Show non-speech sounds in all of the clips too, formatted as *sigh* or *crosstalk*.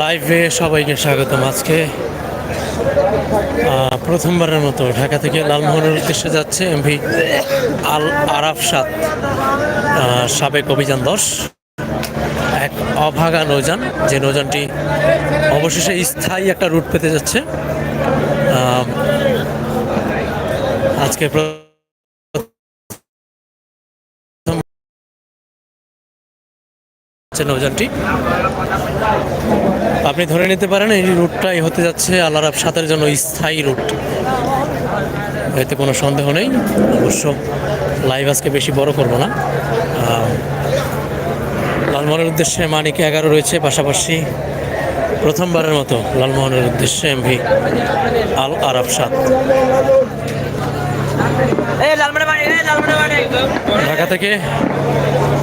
লাইভে সবাইকে স্বাগতম আজকে। প্রথমবারের মতো ঢাকা থেকে লালমোহনের উদ্দেশ্যে যাচ্ছে এমভি আল আরাফ সাত সাবেক অভিযান দশ। এক অভাগা নৌযান, যে নৌযানটি অবশেষে স্থায়ী একটা রুট পেতে যাচ্ছে। আজকে হচ্ছে নৌযানটি। আপনি ধরে নিতে পারেন এই রুটটাই হতে যাচ্ছে আল্লাহ সাতের জন্য স্থায়ী রুট। এতে কোনো সন্দেহ নেই। অবশ্য লাইভ আজকে বেশি বড় করব না। লালমোহনের উদ্দেশ্যে মানিক এগারো রয়েছে পাশাপাশি প্রথমবারের মতো লালমোহনের উদ্দেশ্যে এমভি আল আরব সাত। ঢাকা থেকে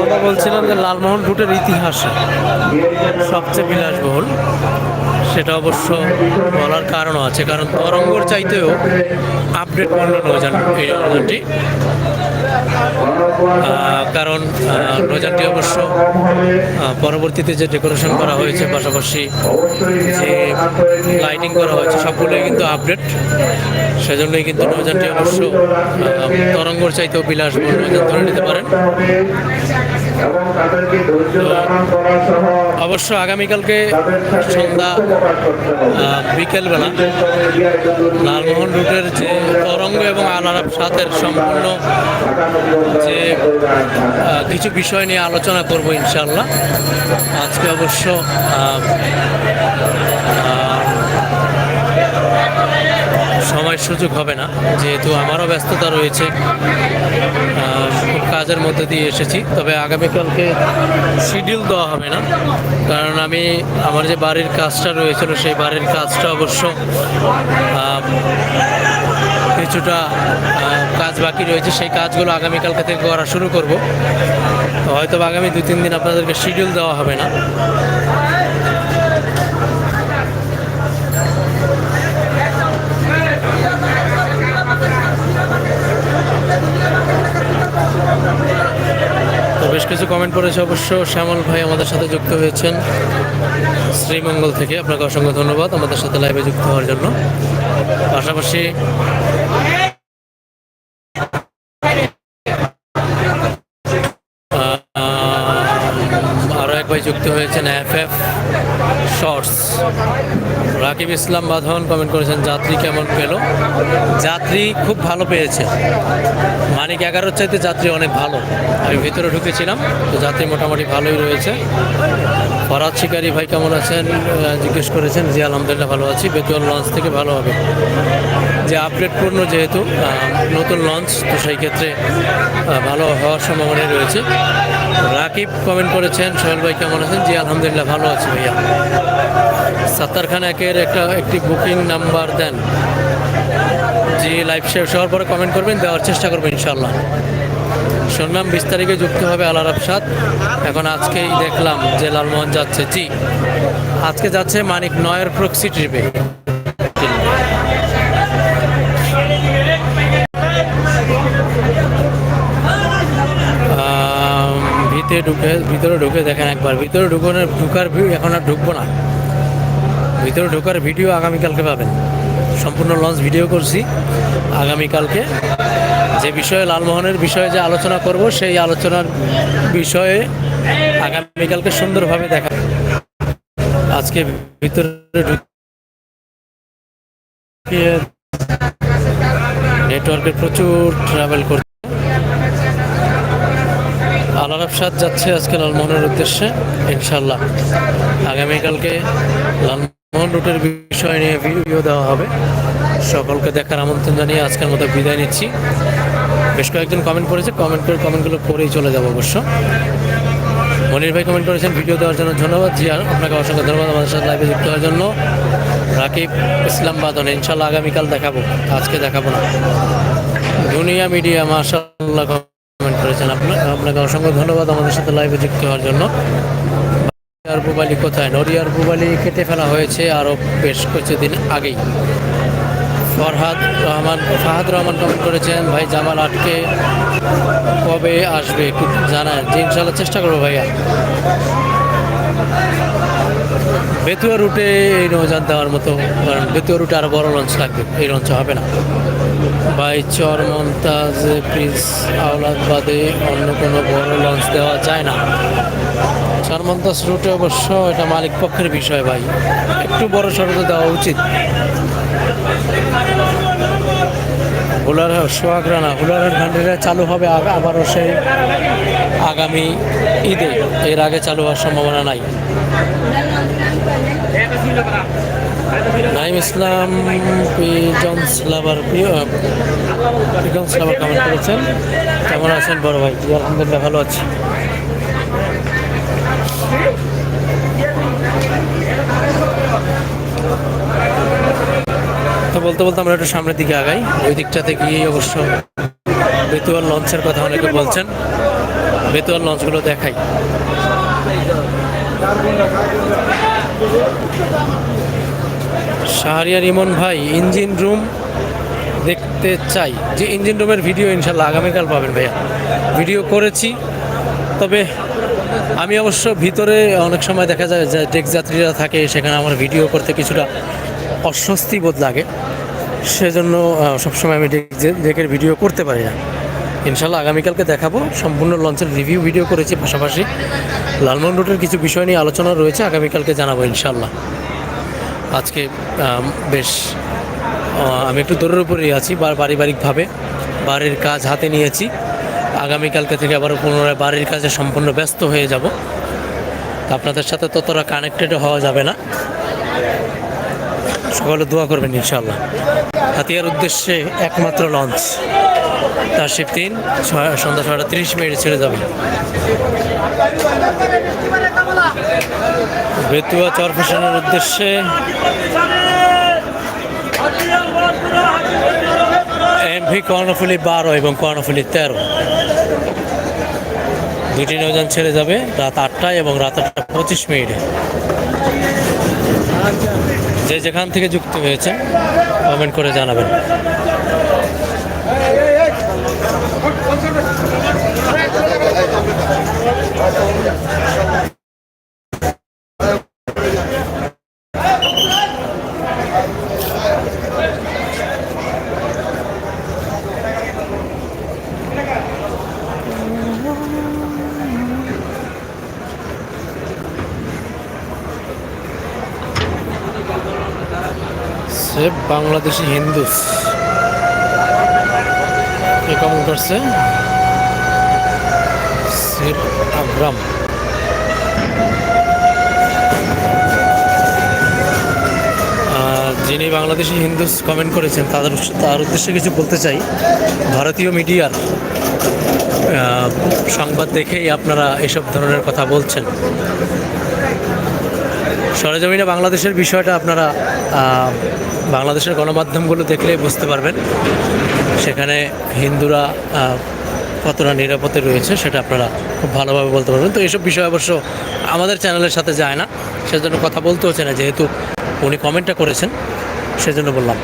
কথা বলছিলাম যে লালমোহন রুটের ইতিহাসে সবচেয়ে বিলাসবহুল। সেটা অবশ্য বলার কারণও আছে কারণ তরঙ্গর চাইতেও আপডেট করল নৌযান এই নৌযানটি। কারণ আহ, অবশ্য পরবর্তীতে যে ডেকোরেশন করা হয়েছে পাশাপাশি যে লাইটিং করা হয়েছে, সবগুলোই কিন্তু আপডেট সেজন্যই কিন্তু নৌযানটি অবশ্য তরঙ্গর চাইতেও বিলাসবহুল নৌযান ধরে নিতে পারেন। এবং তাদেরকে ধৈর্য ধারণ করা সহ অবশ্য আগামীকালকে সন্ধ্যা বিকেলবেলা লালমোহন রুটের যে তরঙ্গ এবং আলারাপ সাথের সম্পূর্ণ যে কিছু বিষয় নিয়ে আলোচনা করব ইনশাল্লাহ আজকে অবশ্য সময় সুযোগ হবে না যেহেতু আমারও ব্যস্ততা রয়েছে। কাজের মধ্যে দিয়ে এসেছি। তবে আগামীকালকে শিডিউল দেওয়া হবে না। কারণ আমি, আমার যে বাড়ির কাজটা রয়েছিল, সেই বাড়ির কাজটা অবশ্য কিছুটা কাজ বাকি রয়েছে। সেই কাজগুলো আগামীকালকে থেকে করা শুরু করব। হয়তো আগামী দু তিন দিন আপনাদেরকে শিডিউল দেওয়া হবে না। বেশ কিছু কমেন্ট পড়েছে অবশ্য। শ্যামল ভাই আমাদের সাথে যুক্ত হয়েছেন শ্রীমঙ্গল থেকে। আপনাকে অসংখ্য ধন্যবাদ আমাদের সাথে লাইভে যুক্ত হওয়ার জন্য। পাশাপাশি আরও এক ভাই যুক্ত হয়েছেন এফ শর্টস। রাকিব ইসলাম বাঁধন কমেন্ট করেছেন, যাত্রী কেমন পেল? যাত্রী খুব ভালো পেয়েছে। মানিক এগারোর চাইতে যাত্রী অনেক ভালো। আমি ভিতরে ঢুকেছিলাম, তো যাত্রী মোটামুটি ভালোই রয়েছে। ফরাদ শিকারি ভাই কেমন আছেন? জিজ্ঞেস করেছেন, জি, আলহামদুলিল্লাহ ভালো আছি। বেতুয়াল লঞ্চ থেকে ভালো হবে। যে আপডেট পূর্ণ যেহেতু নতুন লঞ্চ তো সেই ক্ষেত্রে ভালো হওয়ার সম্ভাবনাই রয়েছে। রাকিব কমেন্ট করেছেন, সোহেল ভাই কেমন আছেন? জি, আলহামদুলিল্লাহ, ভালো আছি ভাইয়া। সাত্তার খান একের একটা, একটি বুকিং নাম্বার দেন। জি লাইভ শেষ হওয়ার পরে কমেন্ট করবেন, দেওয়ার চেষ্টা করবেন ইনশাল্লাহ শুনলাম বিশ তারিখে যুক্ত হবে আলার আফসাদ। এখন আজকেই দেখলাম যে লালমোহন যাচ্ছে। জি, আজকে যাচ্ছে মানিক নয়ের প্রক্সি ট্রিপে ভিতরে ঢুকে ভিতরে ঢুকে দেখেন একবার। ভিতরে ঢুকানোর ঢুকার এখন আর ঢুকবো না। ভিতরে ঢোকার ভিডিও আগামীকালকে পাবেন। সম্পূর্ণ লঞ্চ ভিডিও করছি আগামীকালকে। যে বিষয়ে লালমোহনের বিষয়ে যে আলোচনা করব, সেই আলোচনার বিষয়ে আগামীকালকে সুন্দরভাবে দেখা আজকে ভিতরে ঢুকিয়ে নেটওয়ার্কের প্রচুর ট্রাভেল করছে। আলারাব সাদ যাচ্ছে আজকে লালমোহনের উদ্দেশ্যে ইনশাল্লাহ আগামীকালকে লালমোহন রুটের বিষয় নিয়ে ভিডিও দেওয়া হবে। সকলকে দেখার আমন্ত্রণ জানিয়ে আজকের মতো বিদায় নিচ্ছি। বেশ কয়েকজন কমেন্ট করেছে কমেন্ট করে কমেন্টগুলো পরেই চলে যাব অবশ্য। মনির ভাই কমেন্ট করেছেন ভিডিও দেওয়ার জন্য ধন্যবাদ। জি আপনাকে অসংখ্য ধন্যবাদ আমাদের সাথে লাইভে যুক্ত হওয়ার জন্য। রাকিব ইসলাম বাদন ইনশাল্লাহ আগামীকাল দেখাবো। আজকে দেখাবো না। দুনিয়া মিডিয়া মাশাল্লাহ অসংখ্য ধন্যবাদ আমাদের সাথে লাইভে যুক্ত হওয়ার জন্য। নরিয়ার বুবালি কোথায়? নরিয়ার বুবালি কেটে ফেলা হয়েছে, আরও বেশ কিছুদিন আগেই। ফরহাদ রহমান ফাহাদ রহমান কমেন্ট করেছেন, ভাই, জামাল আটকে কবে আসবে একটু জানায় যে ইনশাল্লাহ চেষ্টা করব ভাইয়া। বেতুয়া রুটে এই নৌযান দেওয়ার মতো, কারণ বেতুয়া রুটে আরও বড় লঞ্চ লাগবে, এই লঞ্চ হবে না। বাই চর মন্তাজ প্রিন্স, আওলাদ বাদে অন্য কোনো বড় লঞ্চ দেওয়া যায় না। চর চরমন্তাজ রুটে অবশ্য এটা মালিক পক্ষের বিষয় ভাই, একটু বড় সড়ক দেওয়া উচিত। হুলার, সোহাগরানা, হুলারের ভান্ডারে চালু হবে আবারও সেই আগামী ঈদে। এর আগে চালু হওয়ার সম্ভাবনা নাই। Naim Islam pigeons lover pigeons lover comment করেছেন। কেমন আছেন বড় ভাই? আলহামদুলিল্লাহ, ভালো আছি। তো বলতে বলতে আমরা একটু সামনের দিকে আগাই। ওই দিকটাতে গিয়ে অবশ্য বেতুয়ার লঞ্চের কথা অনেকে বলছেন। বেতুয়ার লঞ্চগুলো দেখাই। শাহরিয়ার ইমন ভাই, ইঞ্জিন রুম দেখতে চাই। যে ইঞ্জিন রুমের ভিডিও ইনশাল্লাহ আগামীকাল পাবেন ভাইয়া। ভিডিও করেছি, তবে আমি অবশ্য ভিতরে অনেক সময় দেখা যায় যে ডেক যাত্রীরা থাকে, সেখানে আমার ভিডিও করতে কিছুটা অস্বস্তি বোধ লাগে। সেজন্য সবসময় আমি ডেক ডেকের ভিডিও করতে পারি না। ইনশাল্লাহ আগামীকালকে দেখাবো। সম্পূর্ণ লঞ্চের রিভিউ ভিডিও করেছি পাশাপাশি। লালমোহন রুটের কিছু বিষয় নিয়ে আলোচনা রয়েছে, আগামীকালকে জানাব ইনশাল্লাহ। আজকে বেশ আমি একটু দৌড়ের উপরেই আছি পারিবারিকভাবে বাড়ির কাজ হাতে নিয়েছি। আগামীকালকে থেকে আবার পুনরায় বাড়ির কাজে সম্পূর্ণ ব্যস্ত হয়ে যাব। আপনাদের সাথে ততটা কানেক্টেড হওয়া যাবে না। সকলে দোয়া করবেন ইনশাল্লাহ। হাতিয়ার উদ্দেশ্যে একমাত্র লঞ্চ। তার শিব তিন সন্ধ্যা ছয়টা তিরিশ মিনিটে ছেড়ে যাবে। বেতুয়া চরফেশনের উদ্দেশ্যে এমভি কর্ণফুলি বারো এবং কর্ণফুলি তেরো। দুটি নৌযান ছেড়ে যাবে রাত আটটায় এবং রাত আটটা পঁচিশ মিনিটে। যে যেখান থেকে যুক্ত হয়েছে কমেন্ট করে জানাবেন। সেভ বাংলাদেশি হিন্দুস। কে কমেন্ট করছে? সেভ আগ্রাম যিনি বাংলাদেশি হিন্দুস কমেন্ট করেছেন, তাদের তার উদ্দেশ্যে কিছু বলতে চাই। ভারতীয় মিডিয়ার সংবাদ দেখেই আপনারা এসব ধরনের কথা বলছেন। সরেজমিনে বাংলাদেশের বিষয়টা আপনারা বাংলাদেশের গণমাধ্যমগুলো দেখলে বুঝতে পারবেন। সেখানে হিন্দুরা কতটা নিরাপদে রয়েছে সেটা আপনারা খুব ভালোভাবে বলতে পারবেন। তো এইসব বিষয় অবশ্য আমাদের চ্যানেলের সাথে যায় না, সেজন্য কথা বলতে হচ্ছে না, যেহেতু উনি কমেন্টটা করেছেন, সেজন্য বললাম।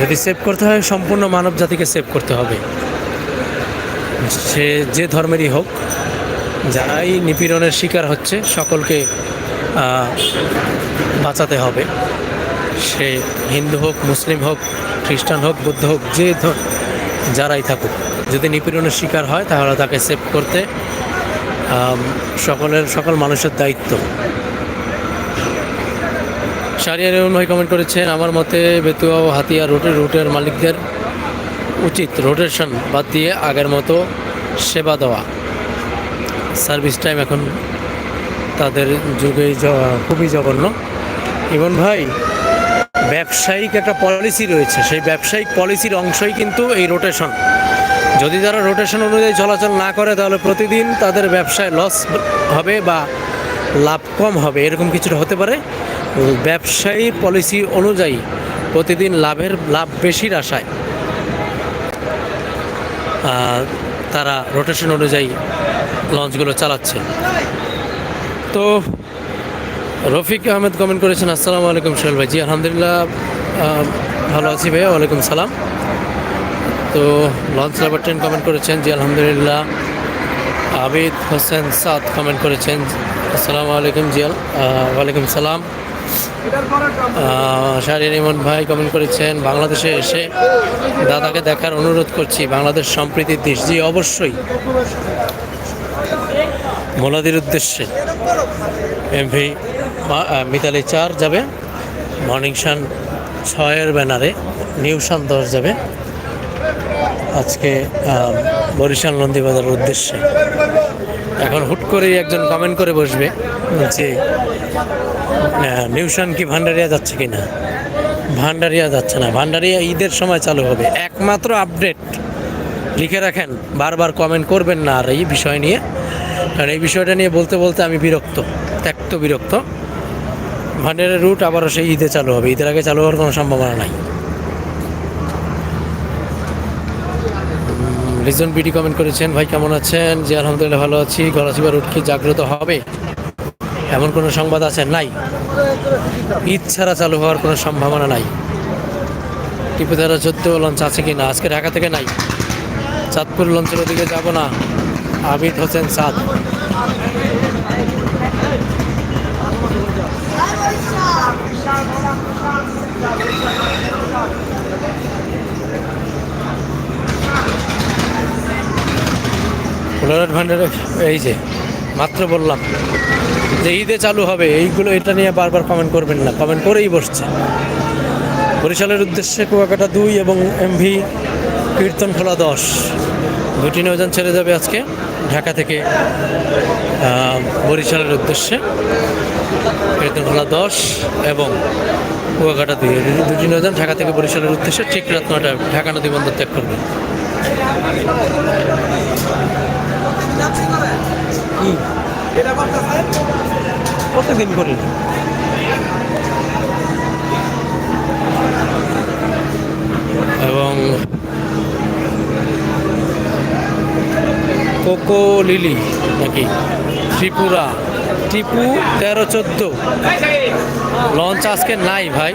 যদি সেভ করতে হয়, সম্পূর্ণ মানব জাতিকে সেভ করতে হবে। সে যে ধর্মেরই হোক, যারাই নিপীড়নের শিকার হচ্ছে, সকলকে বাঁচাতে হবে। সে হিন্দু হোক, মুসলিম হোক, খ্রিস্টান হোক, বুদ্ধ হোক, যে যারাই থাকুক। যদি নিপীড়নের শিকার হয়, তাহলে তাকে সেভ করতে সকলের, সকল মানুষের দায়িত্ব। সারিয়ার ভাই কমেন্ট করেছেন, আমার মতে বেতুয়া ও হাতিয়া রুটের রুটের মালিকদের উচিত রোটেশন বাদ দিয়ে আগের মতো সেবা দেওয়া। সার্ভিস টাইম এখন তাদের যুগে খুবই জঘন্য। ইমন ভাই, ব্যবসায়িক একটা পলিসি রয়েছে। সেই ব্যবসায়িক পলিসির অংশই কিন্তু এই রোটেশন যদি তারা রোটেশন অনুযায়ী চলাচল না করে, তাহলে প্রতিদিন তাদের ব্যবসায় লস হবে বা লাভ কম হবে। এরকম কিছুটা হতে পারে। ব্যবসায়ী পলিসি অনুযায়ী প্রতিদিন লাভের, লাভ বেশির আশায়। তারা রোটেশন অনুযায়ী লঞ্চগুলো চালাচ্ছে। তো রফিক আহমেদ কমেন্ট করেছেন, আসসালামু আলাইকুম সোহেল ভাই। জি, আলহামদুলিল্লাহ ভালো আছি ভাইয়া, ওয়ালাইকুম সালাম। তো লঞ্চ লাভার ট্রেন কমেন্ট করেছেন, জি, আলহামদুলিল্লাহ। আবিদ হোসেন সাদ কমেন্ট করেছেন, আসসালামু আলাইকুম জিয়াল। ওয়ালাইকুম সালাম। শাহরিয়ার ইমন ভাই কমেন্ট করেছেন, বাংলাদেশে এসে দাদাকে দেখার অনুরোধ করছি, বাংলাদেশ সম্প্রীতির দেশ। জি, অবশ্যই। মোলাদির উদ্দেশ্যে। এমভি মিতালি চার যাবে, মর্নিং সান ছয়ের ব্যানারে, নিউ সান দশ যাবে। আজকে বরিশাল নন্দীবাজারের উদ্দেশ্যে। এখন হুট করেই একজন কমেন্ট করে বসবে। যে নিউশন কি ভান্ডারিয়া যাচ্ছে কি না ভান্ডারিয়া যাচ্ছে না। ভান্ডারিয়া ঈদের সময় চালু হবে। একমাত্র আপডেট লিখে রাখেন। বারবার কমেন্ট করবেন না আর এই বিষয় নিয়ে। কারণ এই বিষয়টা নিয়ে বলতে বলতে আমি বিরক্ত, ত্যক্ত বিরক্ত। ভান্ডারের রুট আবারও সেই ঈদে চালু হবে। ঈদের আগে চালু হওয়ার কোনো সম্ভাবনা নাই। লিজন বিডি কমেন্ট করেছেন, ভাই, কেমন আছেন? জি, আলহামদুলিল্লাহ, ভালো আছি। গলাচিবা রুট কি জাগ্রত হবে? এমন কোনো সংবাদ আছে? নাই। ঈদ ছাড়া চালু হওয়ার কোনো সম্ভাবনা নাই। টিপু তেরো চোদ্দ লঞ্চ আছে কি না আজকে ঢাকা থেকে নাই। চাঁদপুর লঞ্চের ওদিকে যাব না। আবিদ হোসেন সাদ। ফুলারহাট ভান্ডারে এই যে, মাত্র বললাম যে ঈদে চালু হবে, এইগুলো এটা নিয়ে বারবার কমেন্ট করবেন না কমেন্ট করেই বসছে। বরিশালের উদ্দেশ্যে কুয়াকাটা দুই এবং এমভি কীর্তন খোলা দশ। দুটি নৌযান ছেড়ে যাবে আজকে, ঢাকা থেকে বরিশালের উদ্দেশ্যে। কীর্তন খোলা দশ এবং কুয়াকাটা দুই দুটি- নৌযান ঢাকা থেকে বরিশালের উদ্দেশ্যে ঠিক রাত নটায় ঢাকা নদী বন্দর ত্যাগ করবে। প্রত্যেকদিন করি? এবং কোকো লিলি নাকি ত্রিপুরা। টিপু, তেরো, চোদ্দ। লঞ্চ আজকে নাই ভাই।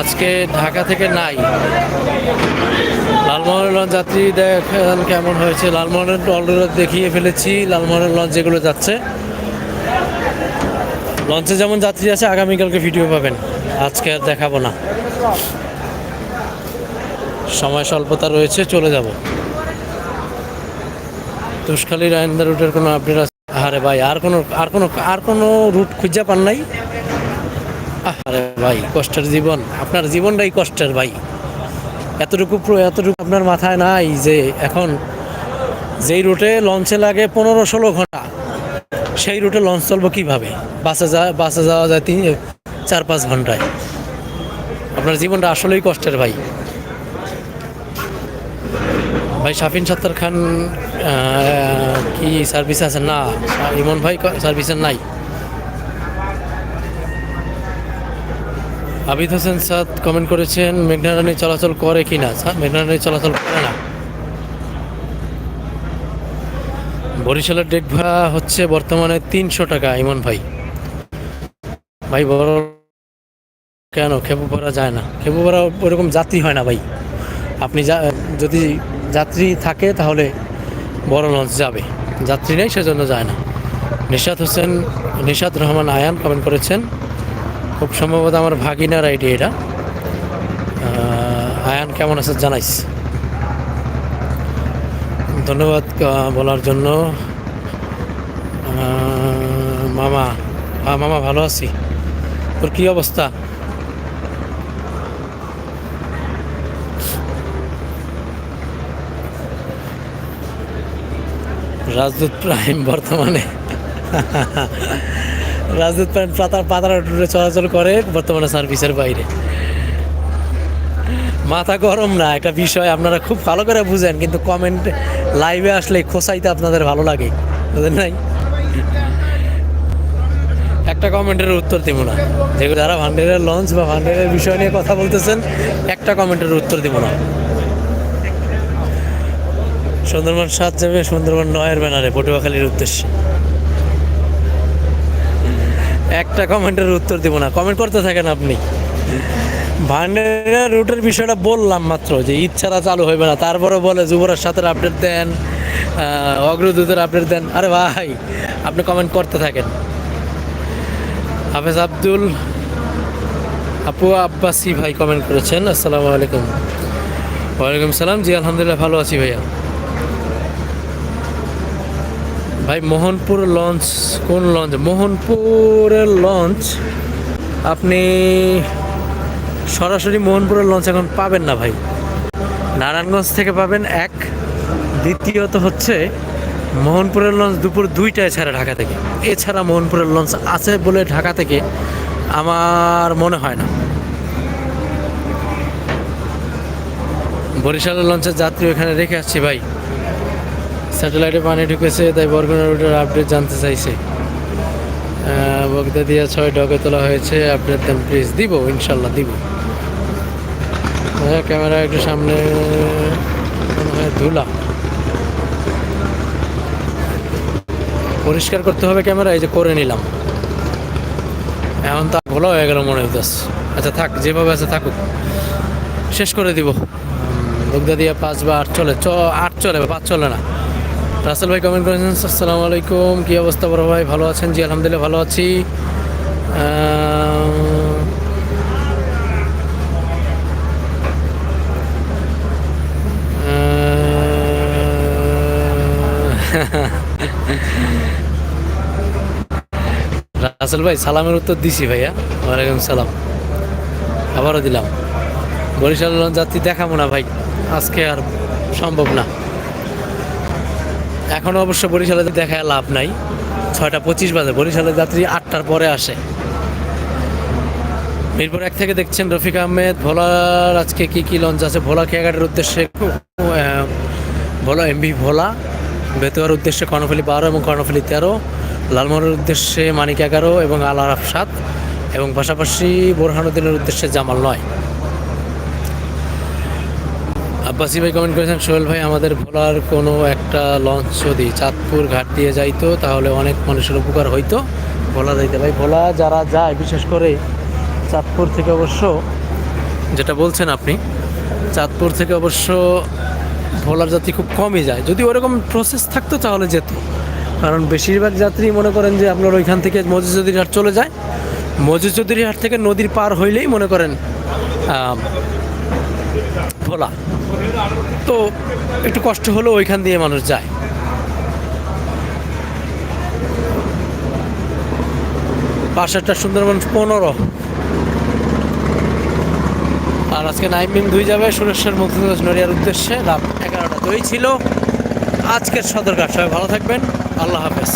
আজকে ঢাকা থেকে নাই। লালমোহনের লঞ্চ যাত্রী দেখেন কেমন হয়েছে। লালমোহনের অলরেডি দেখিয়ে ফেলেছি, লালমোহনের লঞ্চ যেগুলো যাচ্ছে। লঞ্চে যেমন যাত্রী আছে, আগামীকালকে ভিডিও পাবেন। আজকে আর দেখাবো না। সময় স্বল্পতা রয়েছে, চলে যাব। তুষখালী রায়ন্দা রুটের কোনো আপডেট আছে? আরে ভাই, আর কোনো আর কোনো আর কোনো রুট খুঁজে পান নাই? আরে ভাই, কষ্টের জীবন। আপনার জীবনটাই কষ্টের ভাই। এতটুকু এতটুকু আপনার মাথায় নাই যে এখন যেই রুটে লঞ্চে লাগে পনেরো ষোলো ঘণ্টা, সেই রুটে লঞ্চ চলবো কীভাবে? বাসে যা, বাসে যাওয়া যায় তিন, চার, পাঁচ ঘন্টায়। আপনার জীবনটা আসলেই কষ্টের ভাই। ভাই, শাফিন সত্তার খান কি সার্ভিস আছে? না, ইমন ভাই সার্ভিসের নাই। আবিদ হোসেন সাদ কমেন্ট করেছেন, মেঘনা রানী চলাচল করে কি না? স্যার, মেঘনা রানী চলাচল করে না। বরিশালের ডেক ভাড়া হচ্ছে বর্তমানে তিনশো টাকা, ইমন ভাই। ভাই, বড় কেন? খেপু ভরা যায় না। খেপু ভরা ওরকম যাত্রী হয় না ভাই। আপনি যা যদি যাত্রী থাকে, তাহলে বড় লঞ্চ যাবে। যাত্রী নেই, সেজন্য যায় না। নিশাদ হোসেন নিশাদ রহমান আয়ান কমেন্ট করেছেন। খুব সম্ভবত আমার ভাগিনার আইডি এটা। আয়ান কেমন আছে জানাইস। ধন্যবাদ বলার জন্য। মামা মামা ভালো আছি। তোর কী অবস্থা? রাজদূত প্রাইম বর্তমানে। রাজদূত প্রাইম পাতা পাতার রুটে চলাচল করে বর্তমানে সার্ভিসের বাইরে। মাথা গরম না, একটা বিষয় আপনারা খুব ভালো করে বুঝেন, কিন্তু কমেন্ট লাইভে আসলে খোসাইতে আপনাদের ভালো লাগে বুঝলেন নাই? একটা কমেন্টের উত্তর দিব না। যেগুলো যারা ভান্ডারের লঞ্চ বা ভান্ডারের বিষয় নিয়ে কথা বলতেছেন, একটা কমেন্টের উত্তর দিব না। সুন্দরবন সাত যাবে, সুন্দরবন নয়ের ব্যানারে, পটুয়াখালীর উদ্দেশ্যে। একটা কমেন্টের উত্তর দিব না, কমেন্ট করতে থাকেন আপনি। ভান্ডারের রুটের বিষয়টা বললাম মাত্র, যে ছাড়া চালু হইবে না। তারপরে বলে, যুবরাজ সাথে আপডেট দেন অগ্রদূতের আপডেট দেন। আরে ভাই, আপনি কমেন্ট করতে থাকেন। হাফেজ আব্দুল, আপু আব্বাসি ভাই কমেন্ট করেছেন, আসসালামু আলাইকুম। ওয়ালাইকুম সালাম, জি, আলহামদুলিল্লাহ, ভালো আছি ভাইয়া। ভাই, মোহনপুর লঞ্চ কোন লঞ্চ মোহনপুরের লঞ্চ আপনি সরাসরি মোহনপুরের লঞ্চ এখন পাবেন না ভাই। নারায়ণগঞ্জ থেকে পাবেন এক, দ্বিতীয়ত হচ্ছে মোহনপুরের লঞ্চ দুপুর দুইটায় ছাড়া ঢাকা থেকে। এছাড়া মোহনপুরের লঞ্চ আছে বলে ঢাকা থেকে আমার মনে হয় না। বরিশালের লঞ্চের যাত্রী ওখানে রেখে আসছি ভাই। স্যাটেলাইটে পানি ঢুকেছে, তাই বরগুনা রুটের আপডেট জানতে চাইছে। বগদা দিয়া ছয় ডগে তোলা হয়েছে আপডেট দেন প্লিজ দিব, ইনশাল্লাহ দিব। হ্যাঁ ক্যামেরা একটু সামনে, মনে ধুলা। পরিষ্কার করতে হবে ক্যামেরা, এই যে করে নিলাম। এখন তা ভালো হয়ে গেল মনে হইতেছে। আচ্ছা থাক, যেভাবে আছে থাকুক। শেষ করে দিব। বগদা দিয়া পাঁচ বা আট চলে। চ, আট চলে পাঁচ চলে না। রাসেল ভাই কমেন্ট করেছেন, আসসালামু আলাইকুম, কী অবস্থা বড় ভাই? ভালো আছেন? জি, আলহামদুলিল্লাহ, ভালো আছি। *laughs* রাসেল ভাই, সালামের উত্তর দিছি ভাইয়া। ওয়ালাইকুম সালাম। আবারও দিলাম। বরিশাল যাত্রী দেখাবো না ভাই। আজকে আর সম্ভব না। এখনও অবশ্য বরিশালে দেখায় লাভ নাই। ছয়টা পঁচিশ বাজে বরিশালের যাত্রী আটটার পরে আসে। মিরপুর এক থেকে দেখছেন রফিক আহমেদ। ভোলার আজকে কি কি লঞ্চ আছে? ভোলা খেয়াঘাটের উদ্দেশ্যে ভোলা এমবি ভোলা, বেতুয়ার উদ্দেশ্যে কর্ণফুলি বারো এবং কর্ণফুলি তেরো লালমোহরের উদ্দেশ্যে মানিক এগারো এবং আল আরাফ সাত, এবং পাশাপাশি বোরহানুদ্দিনের উদ্দেশ্যে জামাল নয়। আব্বাসি ভাই কমেন্ট করেছেন, সোহেল ভাই, আমাদের ভোলার কোনো একটা লঞ্চ যদি চাঁদপুর ঘাট দিয়ে যাইতো, তাহলে অনেক মানুষের উপকার হইতো। ভোলা যাইতে। ভাই, ভোলা যারা যায়, বিশেষ করে চাঁদপুর থেকে অবশ্য, যেটা বলছেন আপনি, চাঁদপুর থেকে অবশ্য ভোলার যাত্রী খুব কমই যায়। যদি ওরকম প্রসেস থাকতো, তাহলে যেত। কারণ বেশিরভাগ যাত্রী মনে করেন যে আপনার ওইখান থেকে মজুজুদির হাট চলে যায়। মজুজুদির হাট থেকে নদীর পার হইলেই মনে করেন ভোলা। তো একটু কষ্ট হলেও ওইখান দিয়ে মানুষ যায়। পাশেরটা সুন্দরবন পনেরো। আর আজকে নাইম দুই যাবে সুরেশ্বর মুক্তিযোদ্ধা নড়িয়ার উদ্দেশ্যে। রাত এগারোটা দুই ছিল। আজকের সদরঘাট সবাই ভালো থাকবেন। আল্লাহ হাফেজ।